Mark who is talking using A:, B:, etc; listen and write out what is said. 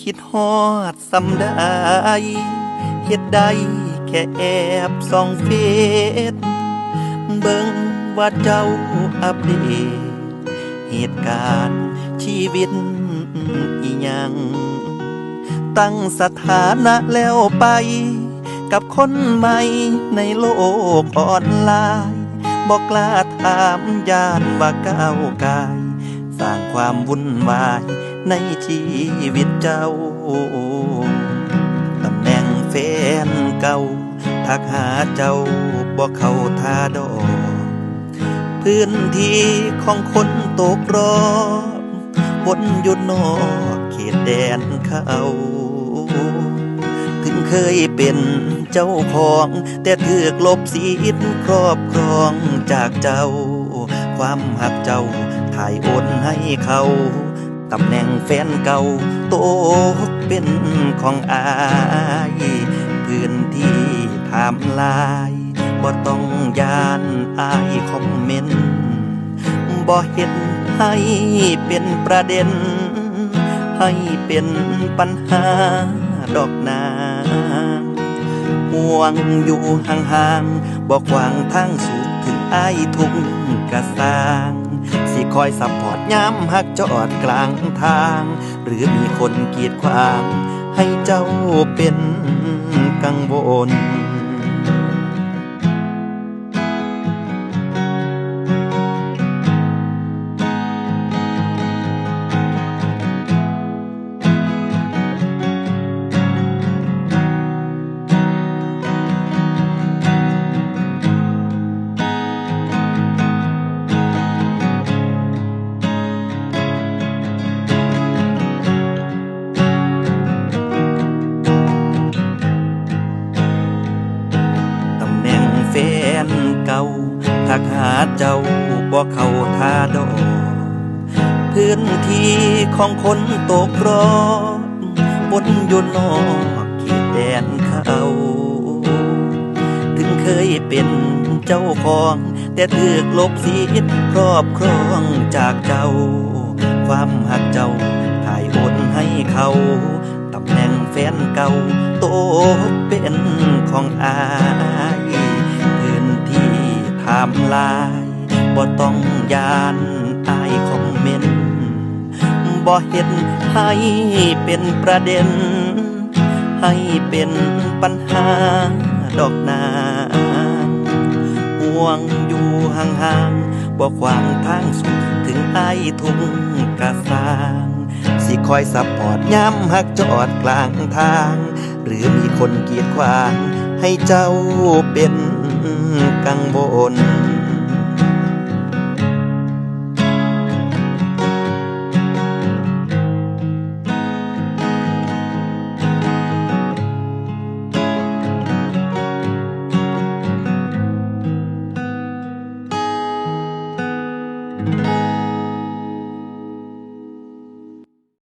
A: คิดฮอดสำได้เฮ็ดได้แค่แอบส่องเฟซเบิ่งว่าเจ้าอัปเดตเหตุการณ์ชีวิตอีหยัง ตั้งสถานะแล้วไป กับคนใหม่ในโลกออนไลน์บอกกล้าถามญาติว่าก้าวกาย สร้างความวุ่นวาย ในชีวิตเจ้า ตำแหน่งแฟนเก่า ทักหาเจ้าบอกเขาท่าดอก พื้นที่ของคนตกรอบวนอยู่นอกเขตแดนเขาถึงเคยเป็นเจ้าของ แต่ถือกลบสิทธิ์ครอบครองจากเจ้า ความหักเจ้าถ่ายโอนให้เขา ตำแหน่งแฟนเก่าโตกเป็นของอายพื้นที่ถามลายบ่ต้องยานอายคอมเมนต์บ่เห็นให้เป็นประเด็น ให้เป็นปัญหาดอกนาห่วงอยู่ห่างๆบอกวางทางสู่ถึงอายทุกกระสาง สิคอยซัพพอร์ตย้ำหักจอดกลางทาง หรือมีคนกีดขวาง ให้เจ้าเป็นกังวล เก่าทักหาเจ้าบอกเขาท่าดอกพื้นที่ของคนตกรอบบนอยู่นอกเขตแดนเขาถึงเคยเป็นเจ้าของ แต่ถูกลบสิทธิ์ครอบครองจากเจ้า ความหักเจ้าถ่ายโอนให้เขาตำแหน่งแฟนเก่าโตเป็นของอาย ไทำลายบ่ต้องยานอายคอมเมนต์บ่เห็นให้เป็นประเด็น ให้เป็นปัญหาดอกนาห่วงอยู่ห่างๆบอกขวางทางสุดถึงไอ้ทุ่งกระสางสิคอยซัพพอร์ตย้ำหักจอดกลางทาง หรือมีคนเกียดขวางให้เจ้าเป็น กังวล